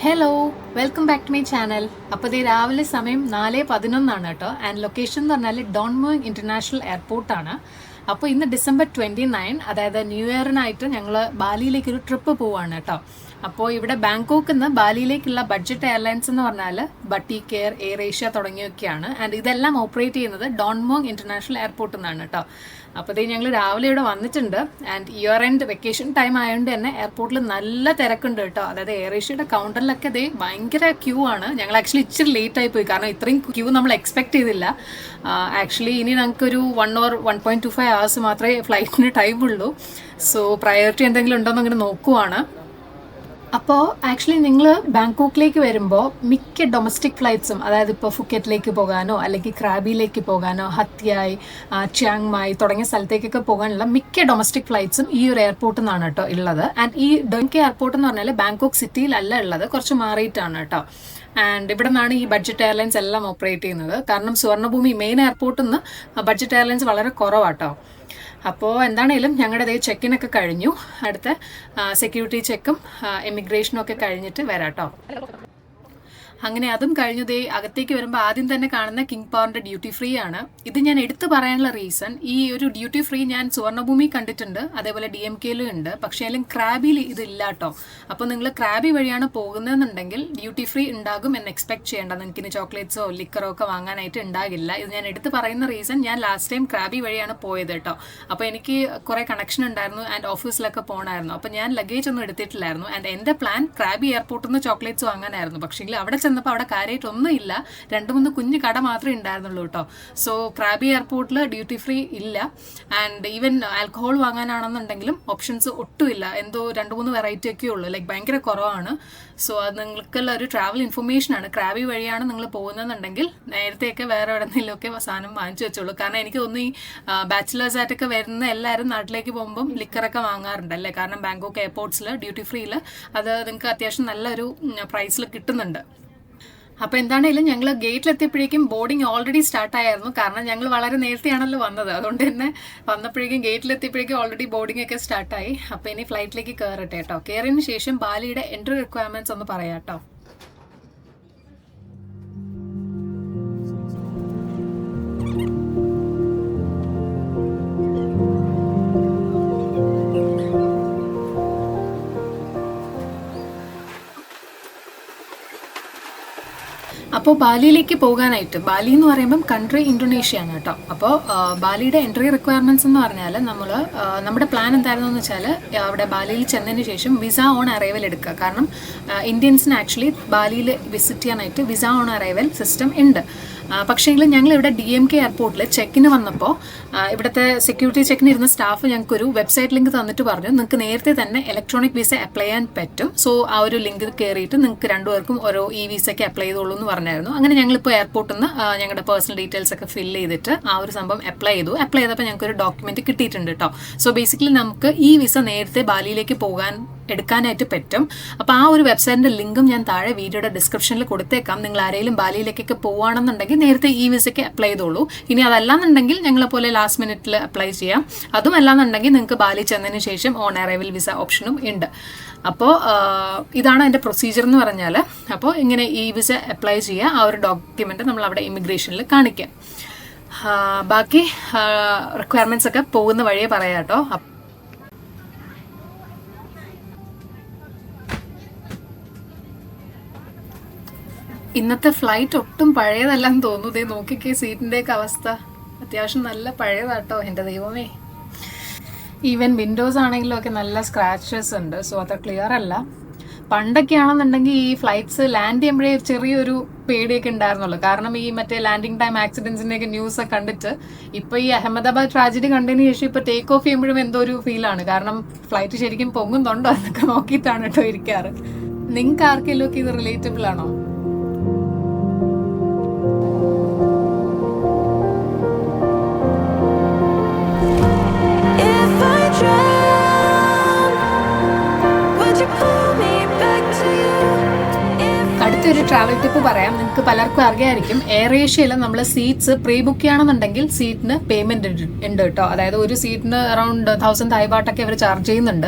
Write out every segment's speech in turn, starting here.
Hello welcome back to my channel അപ്പോൾ ഇത് രാവിലെ സമയം നാല് പതിനൊന്നാണ് കേട്ടോ. ആൻഡ് ലൊക്കേഷൻ എന്ന് പറഞ്ഞാൽ ഡോൺമോങ് ഇന്റർനാഷണൽ എയർപോർട്ടാണ് അപ്പോൾ ഇന്ന് ഡിസംബർ ട്വന്റി നയൻ അതായത് ന്യൂ ഇയറിനായിട്ട് ഞങ്ങൾ ബാലിയിലേക്ക് ഒരു ട്രിപ്പ് പോവാണ് കേട്ടോ. അപ്പോൾ ഇവിടെ ബാങ്കോക്കിൽ നിന്ന് ബാലിയിലേക്കുള്ള ബഡ്ജറ്റ് എയർലൈൻസ് എന്ന് പറഞ്ഞാൽ ബട്ടി കെയർ എയർ ഏഷ്യ തുടങ്ങിയൊക്കെയാണ്. ആൻഡ് ഇതെല്ലാം ഓപ്പറേറ്റ് ചെയ്യുന്നത് ഡോൺമോങ് ഇന്റർനാഷണൽ എയർപോർട്ടിൽ നിന്നാണ് കേട്ടോ. അപ്പോൾ ഇതേ ഞങ്ങൾ രാവിലെ ഇവിടെ വന്നിട്ടുണ്ട്. And year end vacation time ആയതുകൊണ്ട് തന്നെ എയർപോർട്ടിൽ നല്ല തിരക്കുണ്ട് കേട്ടോ. അതായത് എയർ ഏഷ്യയുടെ കൗണ്ടറിലൊക്കെ ദേ ഭയങ്കര ക്യൂ ആണ്. ഞങ്ങൾ ആക്ച്വലി ഇച്ചിരി ലേറ്റ് ആയി പോയി. കാരണം ഇത്രയും ക്യൂ നമ്മൾ എക്സ്പെക്ട് ചെയ്തില്ല. ആക്ച്വലി ഇനി ഞങ്ങൾക്കൊരു one or one point two five hours മാത്രമേ ഫ്ലൈറ്റിന് ടൈം ഉള്ളൂ. സോ പ്രയോറിറ്റി എന്തെങ്കിലും ഉണ്ടോ എന്ന് അങ്ങനെ നോക്കുവാണ്. അപ്പോൾ ആക്ച്വലി നിങ്ങൾ ബാങ്കോക്കിലേക്ക് വരുമ്പോൾ മിക്ക ഡൊമസ്റ്റിക് ഫ്ലൈറ്റ്സും അതായത് ഇപ്പോൾ ഫുക്കറ്റിലേക്ക് പോകാനോ അല്ലെങ്കിൽ ക്രാബിയിലേക്ക് പോകാനോ ഹത്യായ് ചാങ് ചിയാങ്മായി തുടങ്ങിയ സ്ഥലത്തേക്കൊക്കെ പോകാനുള്ള മിക്ക ഡൊമസ്റ്റിക് ഫ്ലൈറ്റ്സും ഈ ഒരു എയർപോർട്ടിൽ നിന്നാണ് കേട്ടോ ഉള്ളത് ആൻഡ് ഈ ഡൊങ്കെ എയർപോർട്ട് എന്ന് പറഞ്ഞാൽ ബാങ്കോക്ക് സിറ്റിയിലല്ല ഉള്ളത് കുറച്ച് മാറിയിട്ടാണ് കേട്ടോ ആൻഡ് ഇവിടെ നിന്നാണ് ഈ ബഡ്ജറ്റ് എയർലൈൻസ് എല്ലാം ഓപ്പറേറ്റ് ചെയ്യുന്നത്. കാരണം സുവർണഭൂമി മെയിൻ എയർപോർട്ടിൽ നിന്ന് ബഡ്ജറ്റ് എയർലൈൻസ് വളരെ കുറവാട്ടോ അപ്പോൾ എന്താണേലും ഞങ്ങളുടെ ഇതേ ചെക്കിനൊക്കെ കഴിഞ്ഞു. അടുത്ത സെക്യൂരിറ്റി ചെക്കും ഇമിഗ്രേഷനും ഒക്കെ കഴിഞ്ഞിട്ട് വരാട്ടോ. അങ്ങനെ അതും കഴിഞ്ഞതേ അകത്തേക്ക് വരുമ്പോൾ ആദ്യം തന്നെ കാണുന്ന കിങ് പവറിന്റെ ഡ്യൂട്ടി ഫ്രീ ആണ്. ഇത് ഞാൻ എടുത്തു പറയാനുള്ള റീസൺ ഈ ഒരു ഡ്യൂട്ടി ഫ്രീ ഞാൻ സുവർണഭൂമി കണ്ടിട്ടുണ്ട് അതേപോലെ ഡി എം കെയിലും ഉണ്ട്. പക്ഷേ അതിലും ക്രാബിൽ ഇതില്ല കേട്ടോ അപ്പോൾ നിങ്ങൾ ക്രാബി വഴിയാണ് പോകുന്നതെന്നുണ്ടെങ്കിൽ ഡ്യൂട്ടി ഫ്രീ ഉണ്ടാകും എന്ന് എക്സ്പെക്ട് ചെയ്യേണ്ട. നിങ്ങൾക്ക് ഇനി ചോക്ലേറ്റ്സോ ലിക്കറോ ഒക്കെ വാങ്ങാനായിട്ട് ഉണ്ടാകില്ല. ഇത് ഞാൻ എടുത്തു പറയുന്ന റീസൺ ഞാൻ ലാസ്റ്റ് ടൈം ക്രാബി വഴിയാണ് പോയത് കേട്ടോ അപ്പോൾ എനിക്ക് കുറേ കണക്ഷൻ ഉണ്ടായിരുന്നു ആൻഡ് ഓഫീസിലൊക്കെ പോകണമായിരുന്നു അപ്പോൾ ഞാൻ ലഗേജ് ഒന്നും എടുത്തിട്ടില്ലായിരുന്നു. ആൻഡ് എന്റെ പ്ലാൻ ക്രാബി എയർപോർട്ടിൽ നിന്ന് ചോക്ലേറ്റ്സ് വാങ്ങാനായിരുന്നു. പക്ഷേ അവിടെ ചെന്നപ്പോൾ അവിടെ കാര്യമായിട്ട് ഒന്നും ഇല്ല രണ്ട് മൂന്ന് കുഞ്ഞു കട മാത്രമേ ഉണ്ടായിരുന്നുള്ളൂ കേട്ടോ. സോ ക്രാബി എയർപോർട്ടിൽ ഡ്യൂട്ടി ഫ്രീ ഇല്ല. ആൻഡ് ഈവൻ ആൽക്കഹോൾ വാങ്ങാനാണെന്നുണ്ടെങ്കിലും ഓപ്ഷൻസ് ഒട്ടുമില്ല. എന്തോ രണ്ട് മൂന്ന് വെറൈറ്റി ഒക്കെ ഉള്ളൂ. ലൈക്ക് ഭയങ്കര കുറവാണ്. സോ അത് നിങ്ങൾക്കുള്ള ഒരു ട്രാവൽ ഇൻഫർമേഷൻ ആണ്. ക്രാബി വഴിയാണ് നിങ്ങൾ പോകുന്നതെന്നുണ്ടെങ്കിൽ നേരത്തെയൊക്കെ വേറെ എവിടെന്നെങ്കിലുമൊക്കെ സാധനം വാങ്ങിച്ചു വെച്ചോളൂ. കാരണം എനിക്ക് തോന്നുന്നു ഈ ബാച്ചിലേഴ്സ് ആയിട്ടൊക്കെ വരുന്ന എല്ലാവരും നാട്ടിലേക്ക് പോകുമ്പം ലിക്കറൊക്കെ വാങ്ങാറുണ്ട് അല്ലേ കാരണം ബാങ്കോക്ക് എയർപോർട്ട്സിൽ ഡ്യൂട്ടി ഫ്രീയിൽ അത് നിങ്ങൾക്ക് അത്യാവശ്യം നല്ലൊരു പ്രൈസിൽ കിട്ടുന്നുണ്ട്. അപ്പോൾ എന്താണേലും ഞങ്ങൾ ഗേറ്റിലെത്തിയപ്പോഴേക്കും ബോർഡിംഗ് ഓൾറെഡി സ്റ്റാർട്ട് ആയിരുന്നു കാരണം ഞങ്ങൾ വളരെ നേരത്തെയാണല്ലോ വന്നത്. അതുകൊണ്ട് തന്നെ വന്നപ്പോഴേക്കും ഗേറ്റിലെത്തിയപ്പോഴേക്കും ഓൾറെഡി ബോർഡിംഗ് ഒക്കെ സ്റ്റാർട്ടായി അപ്പോൾ ഇനി ഫ്ലൈറ്റിലേക്ക് കയറട്ടെ കേട്ടോ കയറിയതിന് ശേഷം ബാലിയുടെ എൻട്രി റിക്വയർമെന്റ്സ് ഒന്ന് പറയാം കേട്ടോ അപ്പോൾ ബാലിയിലേക്ക് പോകാനായിട്ട് ബാലി എന്ന് പറയുമ്പം കൺട്രി ഇന്തോനേഷ്യ ആണ് കേട്ടോ. അപ്പോൾ ബാലിയുടെ എൻട്രി റിക്വയർമെന്റ്സ് എന്ന് പറഞ്ഞാൽ നമ്മൾ നമ്മുടെ പ്ലാൻ എന്തായിരുന്നു എന്ന് വെച്ചാൽ അവിടെ ബാലിയിൽ ചെന്നതിന് ശേഷം വിസ ഓൺ അറൈവൽ എടുക്കുക. കാരണം ഇന്ത്യൻസിന് ആക്ച്വലി ബാലിയിൽ വിസിറ്റ് ചെയ്യാനായിട്ട് വിസ ഓൺ അറൈവൽ സിസ്റ്റം ഉണ്ട്. പക്ഷേങ്കിലും ഞങ്ങൾ ഇവിടെ ഡി എം കെ എയർപോർട്ടിൽ ചെക്കിന് വന്നപ്പോൾ ഇവിടുത്തെ സെക്യൂരിറ്റി ചെക്കിന് ഇരുന്ന സ്റ്റാഫ് ഞങ്ങൾക്കൊരു വെബ്സൈറ്റ് ലിങ്ക് തന്നിട്ട് പറഞ്ഞു നിങ്ങൾക്ക് നേരത്തെ തന്നെ ഇലക്ട്രോണിക് വിസ അപ്ലൈ ചെയ്യാൻ പറ്റും. സോ ആ ഒരു ലിങ്ക് കയറിയിട്ട് നിങ്ങൾക്ക് രണ്ടുപേർക്കും ഓരോ ഇ വിസയ്ക്ക് അപ്ലൈ ചെയ്തോളൂ എന്ന് പറഞ്ഞായിരുന്നു. അങ്ങനെ ഞങ്ങളിപ്പോൾ എയർപോർട്ടിൽ നിന്ന് ഞങ്ങളുടെ പേഴ്സണൽ ഡീറ്റെയിൽസ് ഒക്കെ ഫില്ല് ചെയ്തിട്ട് ആ ഒരു സംഭവം അപ്ലൈ ചെയ്തു. അപ്ലൈ ചെയ്തപ്പോൾ ഞങ്ങൾക്ക് ഒരു ഡോക്യുമെന്റ് കിട്ടിയിട്ടുണ്ട് കേട്ടോ സോ ബേസിക്കലി നമുക്ക് ഈ വിസ നേരത്തെ ബാലിയിലേക്ക് പോകാൻ എടുക്കാനായിട്ട് പറ്റും. അപ്പോൾ ആ ഒരു വെബ്സൈറ്റിന്റെ ലിങ്കും ഞാൻ താഴെ വീഡിയോയുടെ ഡിസ്ക്രിപ്ഷനിൽ കൊടുത്തേക്കാം. നിങ്ങൾ ആരെങ്കിലും ബാലിയിലേക്കൊക്കെ പോവുകയാണെന്നുണ്ടെങ്കിൽ നേരത്തെ ഈ വിസയ്ക്ക് അപ്ലൈ ചെയ്തോളൂ. ഇനി അതല്ലാന്നുണ്ടെങ്കിൽ ഞങ്ങളെ പോലെ ലാസ്റ്റ് മിനിറ്റിൽ അപ്ലൈ ചെയ്യാം. അതും അല്ലാന്നുണ്ടെങ്കിൽ നിങ്ങൾക്ക് ബാലി ചെന്നതിന് ശേഷം ഓൺ അറൈവൽ വിസ ഓപ്ഷനും ഉണ്ട്. അപ്പോൾ ഇതാണ് അതിന്റെ പ്രൊസീജിയർ എന്ന് പറഞ്ഞാൽ അപ്പോൾ ഇങ്ങനെ ഈ വിസ അപ്ലൈ ചെയ്യുക ആ ഒരു ഡോക്യുമെന്റ് നമ്മൾ അവിടെ ഇമിഗ്രേഷനിൽ കാണിക്കാം. ബാക്കി റിക്വയർമെന്റ്സ് ഒക്കെ പോകുന്ന വഴിയേ പറയാം കേട്ടോ ഇന്നത്തെ ഫ്ലൈറ്റ് ഒട്ടും പഴയതല്ലെന്ന് തോന്നുന്നു. നോക്കിക്കേ സീറ്റിന്റെയൊക്കെ അവസ്ഥ. അത്യാവശ്യം നല്ല പഴയതാട്ടോ എന്റെ ദൈവമേ. ഈവൻ വിൻഡോസ് ആണെങ്കിലും ഒക്കെ നല്ല സ്ക്രാച്ചസ് ഉണ്ട്. സോ അത്ര ക്ലിയർ അല്ല. പണ്ടൊക്കെ ആണെന്നുണ്ടെങ്കിൽ ഈ ഫ്ലൈറ്റ്സ് ലാൻഡ് ചെയ്യുമ്പോഴേ ചെറിയൊരു പേടിയൊക്കെ ഉണ്ടായിരുന്നുള്ളൂ. കാരണം ഈ മറ്റേ ലാൻഡിങ് ടൈം ആക്സിഡൻസിന്റെ ഒക്കെ ന്യൂസ് ഒക്കെ കണ്ടിട്ട് ഇപ്പൊ ഈ അഹമ്മദാബാദ് ട്രാജഡി കണ്ടതിന് ശേഷം ഇപ്പൊ ടേക്ക് ഓഫ് ചെയ്യുമ്പോഴും എന്തോ ഒരു ഫീലാണ് കാരണം ഫ്ലൈറ്റ് ശരിക്കും പൊങ്ങുന്നുണ്ടോ എന്നൊക്കെ നോക്കിയിട്ടാണ് കേട്ടോ ഇരിക്കാറ്. നിങ്ങൾക്ക് ആർക്കെങ്കിലും ഒക്കെ ഇത് റിലേറ്റബിൾ ആണോ? If ഒരു ട്രാവൽ ടിപ്പ് പറയാം. നിങ്ങൾക്ക് പലർക്കും അറിയായിരിക്കും. എയർ ഏഷ്യയിൽ നമ്മൾ സീറ്റ്സ് പ്രീ ബുക്ക് ചെയ്യണമെന്നുണ്ടെങ്കിൽ സീറ്റിന് പേയ്മെന്റ് ഉണ്ട് കേട്ടോ. അതായത് ഒരു സീറ്റിന് അറൗണ്ട് തൗസൻഡ് ഹൈബാട്ടൊക്കെ അവർ ചാർജ് ചെയ്യുന്നുണ്ട്.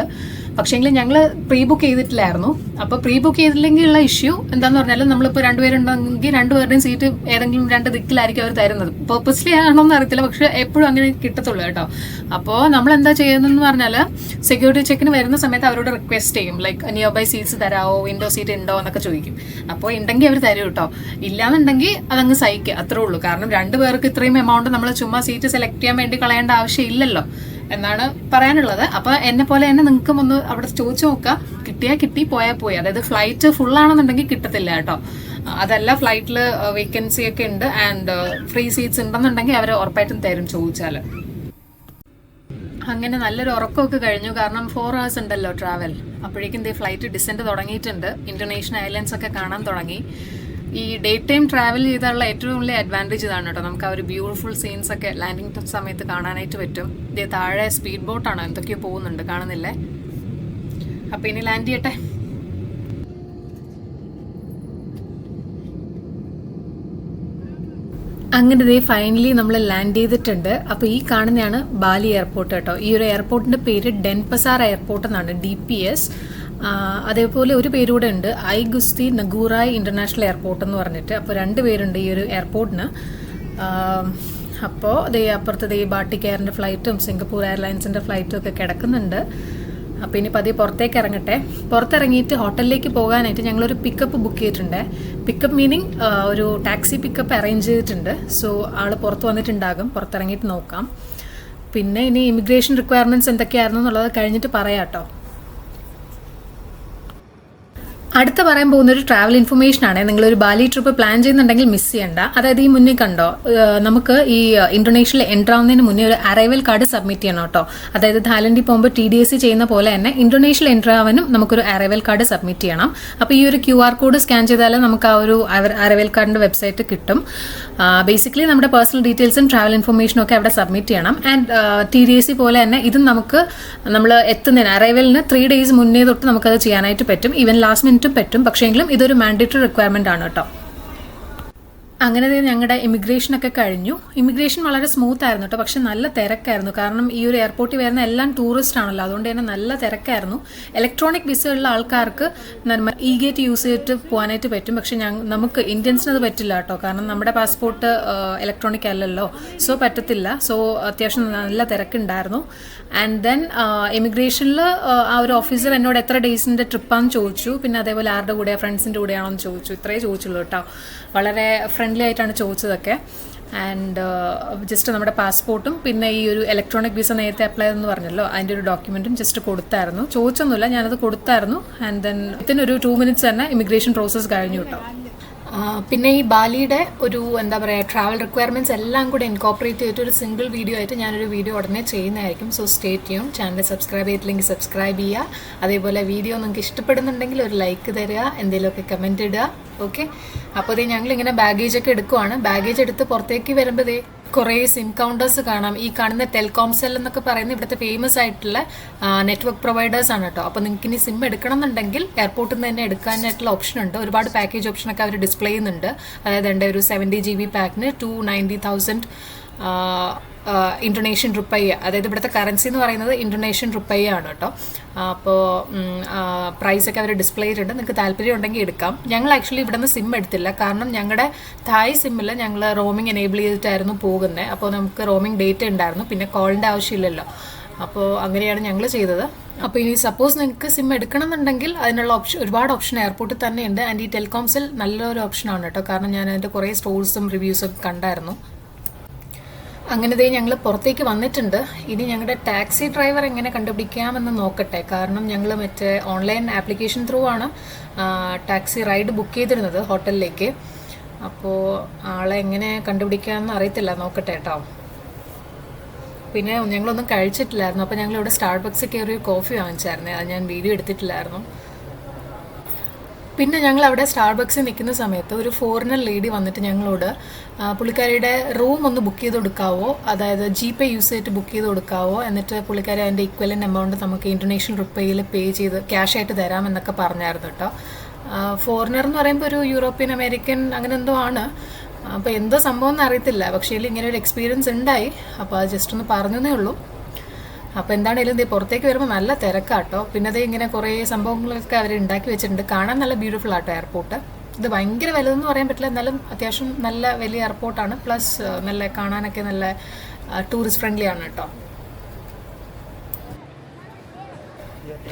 പക്ഷേങ്കിൽ ഞങ്ങൾ പ്രീ ബുക്ക് ചെയ്തിട്ടില്ലായിരുന്നു. അപ്പോൾ പ്രീ ബുക്ക് ചെയ്തില്ലെങ്കിൽ ഉള്ള ഇഷ്യൂ എന്താന്ന് പറഞ്ഞാൽ നമ്മളിപ്പോൾ രണ്ടുപേരുണ്ടെങ്കിൽ രണ്ടുപേരുടെയും സീറ്റ് ഏതെങ്കിലും രണ്ട് ദിക്കിലായിരിക്കും അവർ തരുന്നത്. പേർപ്പസ്ലി ആണോന്ന് അറിയത്തില്ല പക്ഷെ എപ്പോഴും അങ്ങനെ കിട്ടത്തുള്ളൂ കേട്ടോ. അപ്പോൾ നമ്മൾ എന്താ ചെയ്യുന്നതെന്ന് പറഞ്ഞാൽ സെക്യൂരിറ്റി ചെക്കിന് വരുന്ന സമയത്ത് അവരോട് റിക്വസ്റ്റ് ചെയ്യും. ലൈക്ക് നിയർ ബൈ സീറ്റ്സ് തരാമോ വിൻഡോ സീറ്റ് ഉണ്ടോ? എന്നൊക്കെ ചോദിക്കും. അപ്പോൾ ഉണ്ടെങ്കിൽ അവർ തരും കേട്ടോ. ഇല്ലാന്നുണ്ടെങ്കിൽ അതങ്ങ് സഹിക്കുക അത്രേ ഉള്ളൂ. കാരണം രണ്ട് പേർക്ക് ഇത്രയും എമൗണ്ട് നമ്മൾ ചുമ്മാ സീറ്റ് സെലക്ട് ചെയ്യാൻ വേണ്ടി കളയേണ്ട ആവശ്യമില്ലല്ലോ എന്നാണ് പറയാനുള്ളത്. അപ്പോൾ എന്നെ പോലെ തന്നെ നിങ്ങൾക്കും ഒന്ന് അവിടെ ചോദിച്ചു നോക്കുക. കിട്ടിയാൽ കിട്ടി പോയാൽ പോയി. അതായത് ഫ്ലൈറ്റ് ഫുൾ ആണെന്നുണ്ടെങ്കിൽ കിട്ടത്തില്ല കേട്ടോ. അതല്ല ഫ്ലൈറ്റിൽ വേക്കൻസി ഒക്കെ ഉണ്ട്. ആൻഡ് ഫ്രീ സീറ്റ്സ് ഉണ്ടെന്നുണ്ടെങ്കിൽ അവർ ഉറപ്പായിട്ടും തരും ചോദിച്ചാൽ അങ്ങനെ നല്ലൊരു ഉറക്കമൊക്കെ കഴിഞ്ഞു. കാരണം ഫോർ ഹവേഴ്സ് ഉണ്ടല്ലോ ട്രാവൽ അപ്പോഴേക്കും ദേ ഫ്ലൈറ്റ് ഡിസെൻഡ് തുടങ്ങിയിട്ടുണ്ട്. ഇന്തോനേഷ്യൻ ഐലൻഡ്സ് ഒക്കെ കാണാൻ തുടങ്ങി. ഈ ഡേ ടൈം ട്രാവൽ ചെയ്താലുള്ള ഏറ്റവും വലിയ അഡ്വാന്റേജ് ഇതാണ് കേട്ടോ. നമുക്ക് ആ ഒരു ബ്യൂട്ടിഫുൾ സീൻസ് ഒക്കെ ലാൻഡിങ് സമയത്ത് കാണാനായിട്ട് പറ്റും. ഇതേ താഴെ സ്പീഡ് ബോട്ടാണ് എന്തൊക്കെയോ പോകുന്നുണ്ട്. കാണുന്നില്ലേ? അപ്പോൾ ഇനി ലാൻഡ് ചെയ്യട്ടെ. അങ്ങനെ ദേ ഫൈനലി നമ്മൾ ലാൻഡ് ചെയ്തിട്ടുണ്ട്. അപ്പോൾ ഈ കാണുന്നതാണ് ബാലി എയർപോർട്ട് കേട്ടോ. ഈ ഒരു എയർപോർട്ടിന്റെ പേര് ഡെൻപസാർ എയർപോർട്ട് എന്നാണ്. ഡി പി എസ് അതേപോലെ ഒരു പേരൂടെ ഉണ്ട് ഐ ഗുസ്തി നഗൂറായ് ഇന്റർനാഷണൽ എയർപോർട്ട് എന്ന് പറഞ്ഞിട്ട്. അപ്പോൾ രണ്ട് പേരുണ്ട് ഈ ഒരു എയർപോർട്ടിന്. അപ്പോൾ ദേ അപ്പുറത്ത് ഈ ബാട്ടിക് എയറിന്റെ ഫ്ലൈറ്റും സിംഗപ്പൂർ എയർലൈൻസിന്റെ ഫ്ലൈറ്റും ഒക്കെ കിടക്കുന്നുണ്ട്. അപ്പോൾ ഇനി പതിയെ പുറത്തേക്ക് ഇറങ്ങട്ടെ. പുറത്തിറങ്ങിയിട്ട് ഹോട്ടലിലേക്ക് പോകാനായിട്ട് ഞങ്ങളൊരു പിക്കപ്പ് ബുക്ക് ചെയ്തിട്ടുണ്ട്. പിക്കപ്പ് മീനിങ് ഒരു ടാക്സി പിക്കപ്പ് അറേഞ്ച് ചെയ്തിട്ടുണ്ട്. സോ ആൾ പുറത്ത് വന്നിട്ടുണ്ടാകും. പുറത്തിറങ്ങിയിട്ട് നോക്കാം. പിന്നെ ഇനി ഇമിഗ്രേഷൻ റിക്വയർമെന്റ്സ് എന്തൊക്കെയായിരുന്നു എന്നുള്ളത് കഴിഞ്ഞിട്ട് പറയാം കേട്ടോ അടുത്ത പറയാൻ പോകുന്ന ഒരു ട്രാവൽ ഇൻഫർമേഷൻ ആണ്. നിങ്ങൾ ഒരു ബാലി ട്രിപ്പ് പ്ലാൻ ചെയ്യുന്നുണ്ടെങ്കിൽ മിസ് ചെയ്യണ്ട. അതായത് ഈ മുന്നേ കണ്ടോ? നമുക്ക് ഈ ഇന്റർനാഷണൽ എന്റർ ആവുന്നതിന് മുന്നേ ഒരു അറൈവൽ കാർഡ് സബ്മിറ്റ് ചെയ്യണം കേട്ടോ. അതായത് തായ്ലൻഡിൽ പോകുമ്പോൾ ടി ഡി എസ് ചെയ്യുന്ന പോലെ തന്നെ ഇന്തോനേഷ്യയിൽ എന്റർ ആവാനും നമുക്കൊരു അറൈവൽ കാർഡ് സബ്മിറ്റ് ചെയ്യണം. അപ്പോൾ ഈ ഒരു ക്യു ആർ കോഡ് സ്കാൻ ചെയ്താൽ നമുക്ക് ആ ഒരു അറൈവൽ കാർഡിന്റെ വെബ്സൈറ്റ് കിട്ടും. ബേസിക്കലി നമ്മുടെ പേഴ്സണൽ ഡീറ്റെയിൽസും ട്രാവൽ ഇൻഫർമേഷനും ഒക്കെ അവിടെ സബ്മിറ്റ് ചെയ്യണം. And T D S C പോലെ തന്നെ ഇതും നമുക്ക് നമ്മൾ എത്തുന്നതിന് അറൈവലിന് ത്രീ ഡേയ്സ് മുന്നേ തൊട്ട് നമുക്കത് ചെയ്യാനായിട്ട് പറ്റും. ഈവൻ ലാസ്റ്റ് മിനിറ്റും പറ്റും പക്ഷേങ്കിലും ഇതൊരു മാൻഡേറ്ററി റിക്വയർമെന്റ് ആണ് കേട്ടോ. അങ്ങനെ ഞങ്ങളുടെ ഇമിഗ്രേഷൻ ഒക്കെ കഴിഞ്ഞു. ഇമിഗ്രേഷൻ വളരെ സ്മൂത്ത് ആയിരുന്നു കേട്ടോ പക്ഷെ നല്ല തിരക്കായിരുന്നു. കാരണം ഈ ഒരു എയർപോർട്ടിൽ വരുന്ന എല്ലാം ടൂറിസ്റ്റ് ആണല്ലോ. അതുകൊണ്ട് തന്നെ നല്ല തിരക്കായിരുന്നു. ഇലക്ട്രോണിക് വിസ ഉള്ള ആൾക്കാർക്ക് ഇ ഗേറ്റ് യൂസ് ചെയ്തിട്ട് പോകാനായിട്ട് പറ്റും. പക്ഷെ നമുക്ക് ഇന്ത്യൻസിന് അത് പറ്റില്ല കേട്ടോ കാരണം നമ്മുടെ പാസ്പോർട്ട് ഇലക്ട്രോണിക് അല്ലല്ലോ. സോ പറ്റത്തില്ല. സോ അത്യാവശ്യം നല്ല തിരക്കുണ്ടായിരുന്നു. ആൻഡ് ദെൻ ഇമിഗ്രേഷനിൽ ആ ഒരു ഓഫീസർ എന്നോട് എത്ര ഡേയ്സിന്റെ ട്രിപ്പാണെന്ന് ചോദിച്ചു. പിന്നെ അതേപോലെ ആരുടെ കൂടെയാണ് ഫ്രണ്ട്സിന്റെ കൂടെയാണോ എന്ന് ചോദിച്ചു. ഇത്രയേ ചോദിച്ചുള്ളൂ കേട്ടോ വളരെ ഫ്രണ്ട്ലി ആയിട്ടാണ് ചോദിച്ചതൊക്കെ. ആൻഡ് ജസ്റ്റ് നമ്മുടെ പാസ്പോർട്ടും പിന്നെ ഈ ഒരു ഇലക്ട്രോണിക് വിസ നേരത്തെ അപ്ലൈ എന്ന് പറഞ്ഞല്ലോ അതിന്റെ ഒരു ഡോക്യുമെന്റും ജസ്റ്റ് കൊടുത്തായിരുന്നു. ചോദിച്ചൊന്നുമില്ല ഞാനത് കൊടുത്തായിരുന്നു. ആൻഡ് ദെൻ ഇതിനൊരു ടു മിനിറ്റ്സ് തന്നെ ഇമിഗ്രേഷൻ പ്രോസസ്സ് കഴിഞ്ഞു കേട്ടോ. പിന്നെ ഈ ബാലിയുടെ ഒരു എന്താ പറയുക ട്രാവൽ റിക്വയർമെന്റ്സ് എല്ലാം കൂടെ ഇൻകോപ്പറേറ്റ് ചെയ്തിട്ട് ഒരു സിംഗിൾ വീഡിയോ ആയിട്ട് ഞാനൊരു വീഡിയോ ഉടനെ ചെയ്യുന്നതായിരിക്കും. സോ സ്റ്റേ ചെയ്യും ചാനൽ സബ്സ്ക്രൈബ് ചെയ്തിട്ടില്ലെങ്കിൽ സബ്സ്ക്രൈബ് ചെയ്യുക. അതേപോലെ വീഡിയോ നിങ്ങൾക്ക് ഇഷ്ടപ്പെടുന്നുണ്ടെങ്കിൽ ഒരു ലൈക്ക് തരിക എന്തെങ്കിലുമൊക്കെ കമന്റ് ഇടുക. ഓക്കെ അപ്പോൾ ഇതേ ഞങ്ങളിങ്ങനെ ബാഗേജ് ഒക്കെ എടുക്കുവാണ്. ബാഗേജ് എടുത്ത് പുറത്തേക്ക് വരുമ്പോൾ കുറേ സിം കൗണ്ടേഴ്സ് കാണാം. ഈ കാണുന്ന ടെലികോം സെൽ എന്നൊക്കെ പറയുന്ന ഇവിടുത്തെ ഫേമസ് ആയിട്ടുള്ള നെറ്റ്വർക്ക് പ്രൊവൈഡേഴ്സ് ആണ് കേട്ടോ അപ്പോൾ നിങ്ങൾക്ക് ഇനി സിം എടുക്കണം എന്നുണ്ടെങ്കിൽ എയർപോർട്ടിൽ നിന്ന് തന്നെ എടുക്കാനായിട്ടുള്ള ഓപ്ഷൻ ഉണ്ട്. ഒരുപാട് പാക്കേജ് ഓപ്ഷൻ ഒക്കെ അവർ ഡിസ്പ്ലേ ചെയ്യുന്നുണ്ട്. അതായത് എന്റെ ഒരു seventy G B പാക്കിന് two ninety thousand Indonesian rupiah അതായത് ഇവിടുത്തെ കറൻസി എന്ന് പറയുന്നത് ഇൻഡോനേഷ്യൻ റുപ്പയ്യ ആണ് കേട്ടോ. അപ്പോൾ പ്രൈസ് ഒക്കെ അവർ ഡിസ്പ്ലേ ചെയ്തിട്ടുണ്ട്. നിങ്ങൾക്ക് താല്പര്യം ഉണ്ടെങ്കിൽ എടുക്കാം. ഞങ്ങൾ ആക്ച്വലി ഇവിടെ നിന്ന് സിം എടുത്തില്ല. കാരണം ഞങ്ങളുടെ തായ് സിമ്മിൽ ഞങ്ങൾ റോമിംഗ് എനേബിൾ ചെയ്തിട്ടായിരുന്നു പോകുന്നത് അപ്പോൾ നമുക്ക് റോമിംഗ് ഡേറ്റ് ഉണ്ടായിരുന്നു. പിന്നെ കോളിന്റെ ആവശ്യമില്ലല്ലോ. അപ്പോൾ അങ്ങനെയാണ് ഞങ്ങൾ ചെയ്തത്. അപ്പോൾ ഇനി സപ്പോസ് നിങ്ങൾക്ക് സിം എടുക്കണം എന്നുണ്ടെങ്കിൽ അതിനുള്ള ഓപ്ഷൻ ഒരുപാട് ഓപ്ഷൻ എയർപോർട്ടിൽ തന്നെ ഉണ്ട്. ആൻഡ് ഈ ടെലികോംസിൽ നല്ലൊരു ഓപ്ഷനാണ് കേട്ടോ. കാരണം ഞാൻ അതിന്റെ കുറേ സ്റ്റോഴ്സും റിവ്യൂസും കണ്ടായിരുന്നു. അങ്ങനെ ദേ ഞങ്ങൾ പുറത്തേക്ക് വന്നിട്ടുണ്ട്. ഇനി ഞങ്ങളുടെ ടാക്സി ഡ്രൈവർ എങ്ങനെ കണ്ടുപിടിക്കാമെന്ന് നോക്കട്ടെ. കാരണം ഞങ്ങൾ മറ്റേ ഓൺലൈൻ ആപ്ലിക്കേഷൻ ത്രൂ ആണ് ടാക്സി റൈഡ് ബുക്ക് ചെയ്തിരുന്നത് ഹോട്ടലിലേക്ക്. അപ്പോൾ ആളെ എങ്ങനെ കണ്ടുപിടിക്കാമെന്ന് അറിയത്തില്ല. നോക്കട്ടെ കേട്ടോ പിന്നെ ഞങ്ങളൊന്നും കഴിച്ചിട്ടില്ലായിരുന്നു. അപ്പോൾ ഞങ്ങൾ ഇവിടെ സ്റ്റാർബക്സിൽ കയറി കോഫി വാങ്ങിച്ചായിരുന്നു. അത് ഞാൻ വീഡിയോ എടുത്തിട്ടില്ലായിരുന്നു. പിന്നെ ഞങ്ങൾ അവിടെ സ്റ്റാർബക്സിൽ നിൽക്കുന്ന സമയത്ത് ഒരു ഫോറിനർ ലേഡി വന്നിട്ട് ഞങ്ങളോട് പുള്ളിക്കാരിയുടെ റൂം ഒന്ന് ബുക്ക് ചെയ്ത് കൊടുക്കാവോ? അതായത് ജി പേ യൂസ് ചെയ്തിട്ട് ബുക്ക് ചെയ്ത് കൊടുക്കാവോ? എന്നിട്ട് പുള്ളിക്കാരി അതിന്റെ ഇക്വലന്റ് എമൗണ്ട് നമുക്ക് ഇൻഡോനേഷ്യൻ റുപ്പയിൽ പേ ചെയ്ത് ക്യാഷ് ആയിട്ട് തരാമെന്നൊക്കെ പറഞ്ഞായിരുന്നു കേട്ടോ ഫോറിനർ എന്ന് പറയുമ്പോൾ ഒരു യൂറോപ്യൻ അമേരിക്കൻ അങ്ങനെ എന്തോ ആണ്. അപ്പോൾ എന്തോ സംഭവം എന്ന് അറിയത്തില്ല. പക്ഷേ ഇങ്ങനെ ഒരു എക്സ്പീരിയൻസ് ഉണ്ടായി. അപ്പോൾ അത് ജസ്റ്റ് ഒന്ന് പറഞ്ഞതേ ഉള്ളൂ. അപ്പോൾ എന്താണേലും ഇത് പുറത്തേക്ക് വരുമ്പോൾ നല്ല തിരക്കാട്ടോ. പിന്നെ അത് ഇങ്ങനെ കുറേ സംഭവങ്ങളൊക്കെ അവർ ഉണ്ടാക്കി വെച്ചിട്ടുണ്ട്. കാണാൻ നല്ല ബ്യൂട്ടിഫുൾ ആട്ടോ എയർപോർട്ട് ഇത് ഭയങ്കര വലുതെന്ന് പറയാൻ പറ്റില്ല. എന്നാലും അത്യാവശ്യം നല്ല വലിയ എയർപോർട്ടാണ് പ്ലസ് നല്ല കാണാനൊക്കെ നല്ല ടൂറിസ്റ്റ് ഫ്രണ്ട്ലി ആണ് കേട്ടോ.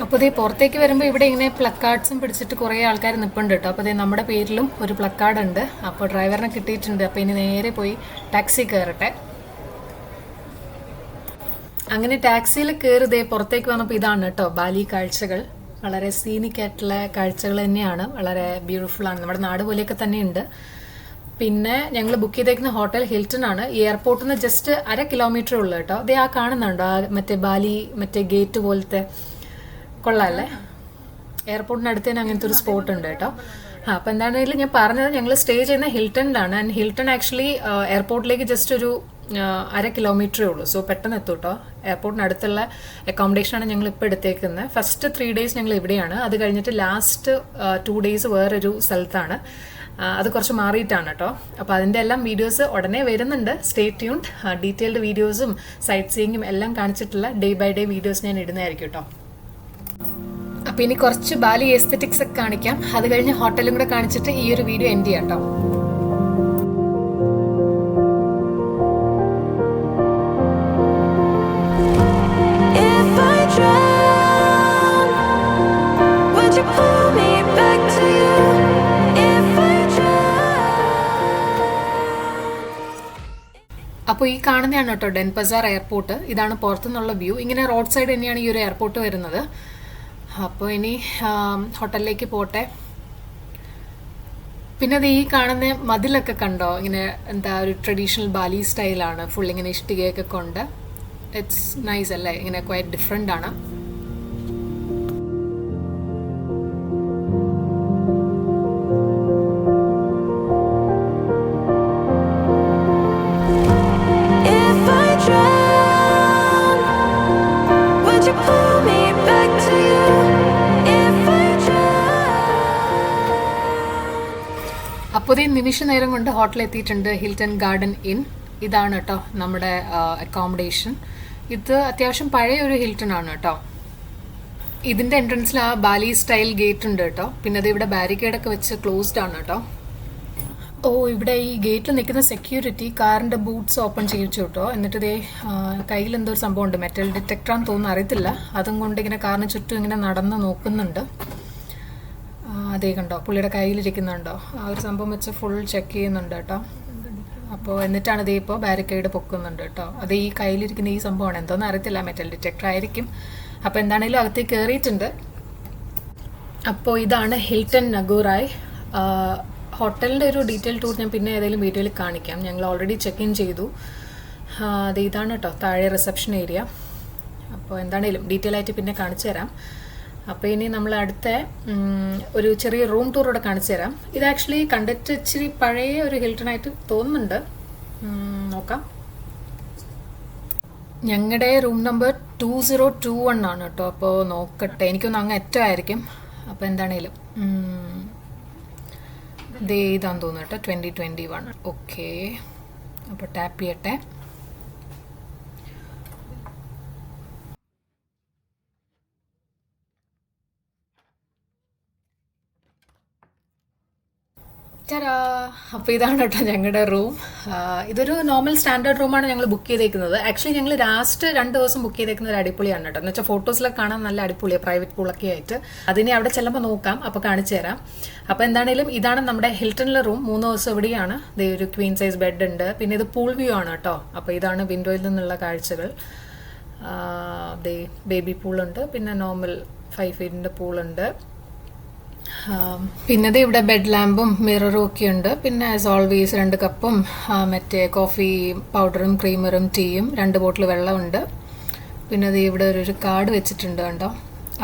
അപ്പോൾ ഇതേ പുറത്തേക്ക് വരുമ്പോൾ ഇവിടെ ഇങ്ങനെ പ്ലക്കാർഡ്സും പിടിച്ചിട്ട് കുറേ ആൾക്കാർ നിൽപ്പുണ്ട് കേട്ടോ. അപ്പോൾ ഇതേ നമ്മുടെ പേരിലും ഒരു പ്ലക്കാർഡ് ഉണ്ട്. അപ്പോൾ ഡ്രൈവറിനെ കിട്ടിയിട്ടുണ്ട്. അപ്പോൾ ഇനി നേരെ പോയി ടാക്സി കയറട്ടെ. അങ്ങനെ ടാക്സിയിൽ കയറിതേ പുറത്തേക്ക് വന്നപ്പോൾ ഇതാണ് കേട്ടോ ബാലി കാഴ്ചകൾ. വളരെ സീനിക് ആയിട്ടുള്ള കാഴ്ചകൾ തന്നെയാണ്. വളരെ ബ്യൂട്ടിഫുൾ ആണ്. നമ്മുടെ നാട് പോലെയൊക്കെ തന്നെയുണ്ട് പിന്നെ ഞങ്ങൾ ബുക്ക് ചെയ്തേക്കുന്ന ഹോട്ടൽ ഹിൽട്ടൺ ആണ്. എയർപോർട്ടിൽ നിന്ന് ജസ്റ്റ് അര കിലോമീറ്റർ ഉള്ളു കേട്ടോ. അതേ ആ കാണുന്നുണ്ടോ? ആ മറ്റേ ബാലി മറ്റേ ഗേറ്റ് പോലത്തെ കൊള്ളാല്ലേ? എയർപോർട്ടിന് അടുത്ത് തന്നെ അങ്ങനത്തെ ഒരു സ്പോട്ട് ഉണ്ട് കേട്ടോ. ആ അപ്പം എന്താണെങ്കിലും ഞാൻ പറഞ്ഞത് ഞങ്ങൾ സ്റ്റേ ചെയ്യുന്ന ഹിൽട്ടണിലാണ് ആൻഡ് ഹിൽട്ടൺ ആക്ച്വലി എയർപോർട്ടിലേക്ക് ജസ്റ്റ് ഒരു അര കിലോമീറ്ററേ ഉള്ളൂ. സോ പെട്ടെന്ന് എത്തും കേട്ടോ എയർപോർട്ടിന് അടുത്തുള്ള അക്കോമഡേഷനാണ് ഞങ്ങൾ ഇപ്പോൾ എടുത്തേക്കുന്നത് ഫസ്റ്റ് ത്രീ ഡേയ്സ് ഞങ്ങൾ ഇവിടെയാണ്. അത് കഴിഞ്ഞിട്ട് ലാസ്റ്റ് ടു ഡേയ്സ് വേറൊരു സ്ഥലത്താണ്. അത് കുറച്ച് മാറിയിട്ടാണ് കേട്ടോ അപ്പോൾ അതിന്റെ എല്ലാം വീഡിയോസ് ഉടനെ വരുന്നുണ്ട്. സ്റ്റേ ട്യൂൺഡ് ഡീറ്റെയിൽഡ് വീഡിയോസും സൈറ്റ് സീയിങ്ങും എല്ലാം കാണിച്ചിട്ടുള്ള ഡേ ബൈ ഡേ വീഡിയോസ് ഞാൻ ഇടുന്നതായിരിക്കും കേട്ടോ അപ്പൊ ഇനി കുറച്ച് ബാലി എസ്തെറ്റിക്സ് ഒക്കെ കാണിക്കാം. അത് കഴിഞ്ഞ് ഹോട്ടലും കൂടെ കാണിച്ചിട്ട് ഈ ഒരു വീഡിയോ എൻഡ് ചെയ്യാം കേട്ടോ അപ്പോൾ ഈ കാണുന്നതാണ് കേട്ടോ ഡെൻപസാർ എയർപോർട്ട്. ഇതാണ് പുറത്തുനിന്നുള്ള വ്യൂ. ഇങ്ങനെ റോഡ് സൈഡ് തന്നെയാണ് ഈ ഒരു എയർപോർട്ട് വരുന്നത്. അപ്പോൾ ഇനി ഹോട്ടലിലേക്ക് പോട്ടെ. പിന്നെ അത് ഈ കാണുന്ന മതിലൊക്കെ കണ്ടോ? ഇങ്ങനെ എന്താ ഒരു ട്രഡീഷണൽ ബാലി സ്റ്റൈലാണ്. ഫുൾ ഇങ്ങനെ ഇഷ്ടികയൊക്കെ കൊണ്ട്. ഇറ്റ്സ് നൈസ് അല്ലേ? ഇങ്ങനെ ക്വയറ്റ് ഡിഫറെന്റ് ആണ്. അപ്പോൾ നിമിഷ നേരം കൊണ്ട് ഹോട്ടൽ എത്തിയിട്ടുണ്ട് ഹിൽട്ടൺ ഗാർഡൻ ഇൻ. ഇതാണ് കേട്ടോ നമ്മുടെ അക്കോമഡേഷൻ ഇത് അത്യാവശ്യം പഴയ ഒരു ഹിൽട്ടൺ ആണ് കേട്ടോ ഇതിന്റെ എൻട്രൻസിൽ ആ ബാലി സ്റ്റൈൽ ഗേറ്റ് ഉണ്ട് കേട്ടോ പിന്നെ അത് ഇവിടെ ബാരിക്കേഡ് ഒക്കെ വെച്ച് ക്ലോസ്ഡ് ആണ് കേട്ടോ ഓ ഇവിടെ ഈ ഗേറ്റിൽ നിൽക്കുന്ന സെക്യൂരിറ്റി കാറിന്റെ ബൂട്ട്സ് ഓപ്പൺ ചെയ്യിച്ചു കേട്ടോ എന്നിട്ട് ഇതേ കയ്യിൽ എന്തോ ഒരു സംഭവം ഉണ്ട് മെറ്റൽ ഡിറ്റക്ടറാന്ന് തോന്നുന്നു അറിയത്തില്ല. അതും കൊണ്ട് ഇങ്ങനെ കാറിന് ചുറ്റും ഇങ്ങനെ നടന്ന് നോക്കുന്നുണ്ട്. അതേ കണ്ടോ? പുള്ളിയുടെ കയ്യിലിരിക്കുന്നുണ്ടോ? ആ ഒരു സംഭവം വെച്ച് ഫുൾ ചെക്ക് ചെയ്യുന്നുണ്ട് കേട്ടോ. അപ്പോൾ എന്നിട്ടാണ് ഇത് ഇപ്പോൾ ബാരിക്കേഡ് പൊക്കുന്നുണ്ട് കേട്ടോ. അത് ഈ കയ്യിലിരിക്കുന്ന ഈ സംഭവമാണ്. എന്തോന്ന് അറിയത്തില്ല. മെറ്റൽ ഡിറ്റക്ടർ ആയിരിക്കും. അപ്പോൾ എന്താണേലും അകത്തേക്ക് കയറിയിട്ടുണ്ട് അപ്പോൾ ഇതാണ് ഹിൽട്ടൺ നഗൂറായ് ഹോട്ടലിന്റെ ഒരു ഡീറ്റെയിൽ ടൂർ ഞാൻ പിന്നെ ഏതെങ്കിലും വീഡിയോയിൽ കാണിക്കാം. ഞങ്ങൾ ഓൾറെഡി ചെക്ക് ഇൻ ചെയ്തു. അത് ഇതാണ് കേട്ടോ. താഴെ റിസപ്ഷൻ ഏരിയ അപ്പോൾ എന്താണേലും ഡീറ്റെയിൽ ആയിട്ട് പിന്നെ കാണിച്ചു തരാം അപ്പോൾ ഇനി നമ്മൾ അടുത്ത ഒരു ചെറിയ റൂം ടൂർ കൂടെ കാണിച്ചു തരാം. ഇത് ആക്ച്വലി കണ്ടിട്ട് ഇച്ചിരി പഴയ ഒരു ഹിൽട്ടണായിട്ട് തോന്നുന്നുണ്ട്. നോക്കാം. ഞങ്ങളുടെ room number two zero two one ആണ് കേട്ടോ. അപ്പോൾ നോക്കട്ടെ. എനിക്കൊന്ന് അങ്ങ് അറ്റമായിരിക്കും അപ്പോൾ എന്താണേലും ദേ ഇതാന്ന് തോന്നുന്നു കേട്ടോ. ട്വന്റി ട്വന്റി വൺ ഓക്കെ അപ്പോൾ ടാപ്പ് ചെയ്യട്ടെ. അപ്പോൾ ഇതാണ് കേട്ടോ ഞങ്ങളുടെ റൂം. ഇതൊരു നോർമൽ സ്റ്റാൻഡേർഡ് റൂമാണ് ഞങ്ങൾ ബുക്ക് ചെയ്തേക്കുന്നത്. ആക്ച്വലി ഞങ്ങൾ ലാസ്റ്റ് രണ്ട് ദിവസം ബുക്ക് ചെയ്തേക്കുന്നത് ഒരു അടിപൊളിയാണ് കേട്ടോ. എന്ന് വെച്ചാൽ ഫോട്ടോസിലൊക്കെ കാണാൻ നല്ല അടിപൊളിയാണ് പ്രൈവറ്റ് പൂളൊക്കെ ആയിട്ട്. അതിനെ അവിടെ ചെല്ലുമ്പോൾ നോക്കാം അപ്പോൾ കാണിച്ചു തരാം. അപ്പോൾ എന്താണേലും ഇതാണ് നമ്മുടെ ഹിൽട്ടണിലെ റൂം മൂന്ന് ദിവസം ഇവിടെയാണ്. ദേ ഒരു ക്വീൻ സൈസ് ബെഡ് ഉണ്ട്. പിന്നെ ഇത് പൂൾ വ്യൂ ആണ് കേട്ടോ. അപ്പോൾ ഇതാണ് വിൻഡോയിൽ നിന്നുള്ള കാഴ്ചകൾ. ബേബി പൂളുണ്ട് പിന്നെ നോർമൽ ഫൈവ് ഫീറ്റിന്റെ പൂളുണ്ട് പിന്നെ ഇവിടെ ബെഡ് ലാമ്പും മിററും ഒക്കെ ഉണ്ട് പിന്നെ ആസ് ഓൾവേസ് രണ്ട് കപ്പും മറ്റേ കോഫി പൗഡറും ക്രീമറും ടീയും രണ്ട് ബോട്ടിൽ വെള്ളമുണ്ട്. പിന്നെ ദേ ഇവിടെ ഒരു കാർഡ് വെച്ചിട്ടുണ്ട് കണ്ടോ?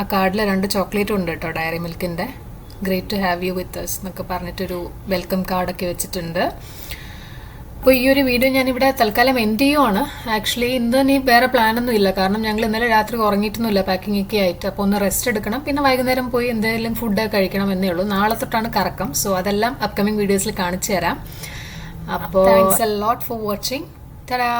ആ കാർഡിൽ രണ്ട് ചോക്ലേറ്റും ഉണ്ട് കേട്ടോ dairy മിൽക്കിന്റെ great to have you with us എന്നൊക്കെ പറഞ്ഞിട്ടൊരു വെൽക്കം കാർഡൊക്കെ വെച്ചിട്ടുണ്ട്. അപ്പോൾ ഈ ഒരു വീഡിയോ ഞാനിവിടെ തൽക്കാലം എൻഡ് ചെയ്യുവാണ്. ആക്ച്വലി ഇന്ന് ഇനി വേറെ പ്ലാനൊന്നും ഇല്ല. കാരണം ഞങ്ങൾ ഇന്നലെ രാത്രി ഉറങ്ങിയിട്ടൊന്നുമില്ല. പാക്കിംഗ് ഒക്കെ ആയിട്ട്. അപ്പോൾ ഒന്ന് റെസ്റ്റ് എടുക്കണം. പിന്നെ വൈകുന്നേരം പോയി എന്തെങ്കിലും ഫുഡ് കഴിക്കണം എന്നേ ഉള്ളൂ. നാളെ തൊട്ടാണ് കറക്കം. സോ അതെല്ലാം അപ്കമിങ് വീഡിയോസിൽ കാണിച്ചു തരാം. അപ്പോൾ thanks a lot for watching തരാ